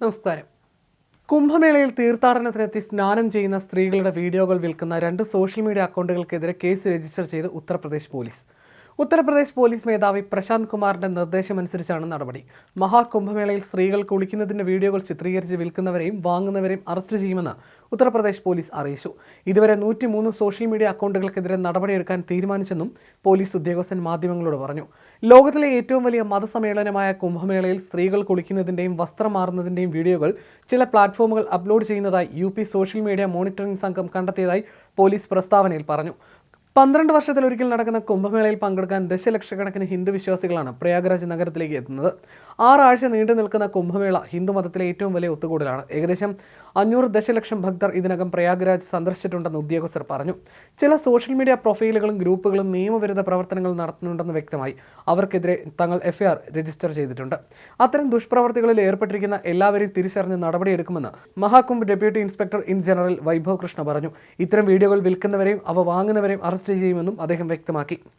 നമസ്കാരം. കുംഭമേളയിൽ തീർത്ഥാടനത്തിനെത്തി സ്നാനം ചെയ്യുന്ന സ്ത്രീകളുടെ വീഡിയോകൾ വിൽക്കുന്ന രണ്ട് സോഷ്യൽ മീഡിയ അക്കൗണ്ടുകൾക്കെതിരെ കേസ് രജിസ്റ്റർ ചെയ്ത് ഉത്തർപ്രദേശ് പോലീസ്. ഉത്തർപ്രദേശ് പോലീസ് മേധാവി പ്രശാന്ത് കുമാറിന്റെ നിർദ്ദേശമനുസരിച്ചാണ് നടപടി. മഹാകുംഭമേളയിൽ സ്ത്രീകൾ കുളിക്കുന്നതിന്റെ വീഡിയോകൾ ചിത്രീകരിച്ച് വിൽക്കുന്നവരെയും വാങ്ങുന്നവരെയും അറസ്റ്റ് ചെയ്യുമെന്ന് ഉത്തർപ്രദേശ് പോലീസ് അറിയിച്ചു. ഇതുവരെ നൂറ്റിമൂന്ന് സോഷ്യൽ മീഡിയ അക്കൗണ്ടുകൾക്കെതിരെ നടപടിയെടുക്കാൻ തീരുമാനിച്ചെന്നും പോലീസ് ഉദ്യോഗസ്ഥൻ മാധ്യമങ്ങളോട് പറഞ്ഞു. ലോകത്തിലെ ഏറ്റവും വലിയ മതസമ്മേളനമായ കുംഭമേളയിൽ സ്ത്രീകൾ കുളിക്കുന്നതിന്റെയും വസ്ത്രം മാറുന്നതിന്റെയും വീഡിയോകൾ ചില പ്ലാറ്റ്ഫോമുകൾ അപ്ലോഡ് ചെയ്യുന്നതായി യു സോഷ്യൽ മീഡിയ മോണിറ്ററിംഗ് സംഘം കണ്ടെത്തിയതായി പോലീസ് പ്രസ്താവനയിൽ പറഞ്ഞു. പന്ത്രണ്ട് വർഷത്തിലൊരിക്കൽ നടക്കുന്ന കുംഭമേളയിൽ പങ്കെടുക്കാൻ ദശലക്ഷക്കണക്കിന് ഹിന്ദു വിശ്വാസികളാണ് പ്രയാഗ്രാജ് നഗരത്തിലേക്ക് എത്തുന്നത്. ആറാഴ്ച നീണ്ടു നിൽക്കുന്ന കുംഭമേള ഹിന്ദു മതത്തിലെ ഏറ്റവും വലിയ ഒത്തുകൂടലാണ്. ഏകദേശം അഞ്ഞൂറ് ദശലക്ഷം ഭക്തർ ഇതിനകം പ്രയാഗ്രാജ് സന്ദർശിച്ചിട്ടുണ്ടെന്ന് ഉദ്യോഗസ്ഥർ പറഞ്ഞു. ചില സോഷ്യൽ മീഡിയ പ്രൊഫൈലുകളും ഗ്രൂപ്പുകളും നിയമവിരുദ്ധ പ്രവർത്തനങ്ങൾ നടത്തുന്നുണ്ടെന്ന് വ്യക്തമായി അവർക്കെതിരെ തങ്ങൾ എഫ്ഐആർ രജിസ്റ്റർ ചെയ്തിട്ടുണ്ട്. അത്തരം ദുഷ്പ്രവർത്തികളിൽ ഏർപ്പെട്ടിരിക്കുന്ന എല്ലാവരെയും തിരിച്ചറിഞ്ഞ് നടപടിയെടുക്കുമെന്ന് Mahakumbh deputy inspector in general Vaibhav Krishna പറഞ്ഞു. ഇത്തരം വീഡിയോകൾ വിൽക്കുന്നവരെയും അവ വാങ്ങുന്നവരെയും അറസ്റ്റ് ചെയ്യുമെന്നും അദ്ദേഹം വ്യക്തമാക്കി